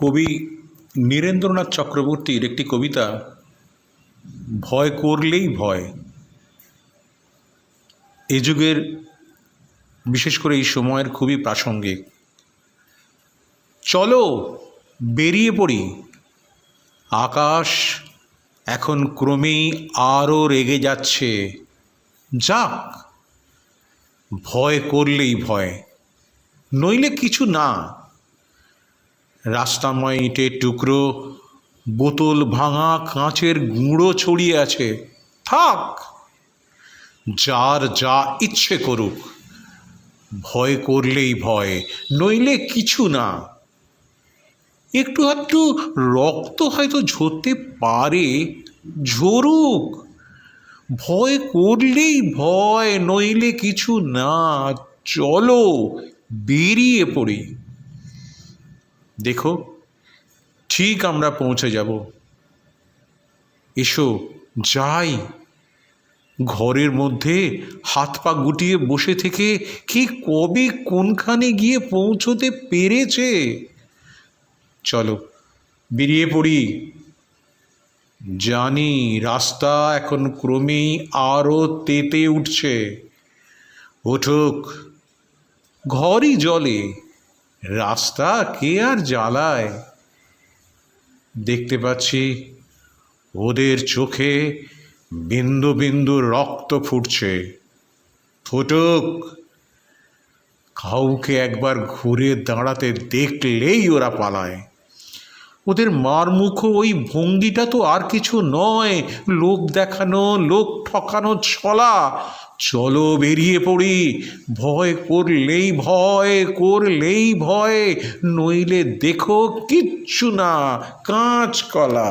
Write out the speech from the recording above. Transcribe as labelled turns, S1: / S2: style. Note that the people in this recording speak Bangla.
S1: কবি নীরেন্দ্রনাথ চক্রবর্তীর একটি কবিতা, ভয় করলেই ভয় এ যুগের, বিশেষ করে এই সময়ের খুবই প্রাসঙ্গিক। চলো বেরিয়ে পড়ি। আকাশ এখন ক্রমেই আরও রেগে যাচ্ছে। যাক, ভয় করলেই ভয়, নইলে কিছু না। রাস্তাময় ইটের টুকরো, বোতল ভাঙা কাঁচের গুঁড়ো ছড়িয়ে আছে। থাক, যার যা ইচ্ছে করুক। ভয় করলেই ভয়, নইলে কিছু না। একটু আধটু রক্ত হয়তো ঝরতে পারে, ঝরুক। ভয় করলেই ভয়, নইলে কিছু না। চলো বেরিয়ে পড়ি। দেখো, ঠিক আমরা পৌঁছে যাব। এসো, যাই। ঘরের মধ্যে হাত পা গুটিয়ে বসে থেকে কি কবে কোনখানে গিয়ে পৌঁছতে পেরেছে? চলো, বেরিয়ে পড়ি। জানি রাস্তা এখন ক্রমেই আরও তেতে উঠছে। উঠুক ঘরই জলে। রাস্তা কে আর জ্বালায়? দেখতে পাচ্ছি ওদের চোখে বিন্দু বিন্দু রক্ত ফুটছে। ফুটুক। কাউকে একবার ঘুরে দাঁড়াতে দেখলেই ওরা পালায়। ওদের মারমুখ ওই ভঙ্গিটা তো আর কিছু নয়। লোক দেখানো লোক ঠকানো ছলা। চলো বেরিয়ে পড়ি। ভয় করলেই ভয় করলেই ভয়। নইলে দেখো কিচ্ছু না কাঁচ কলা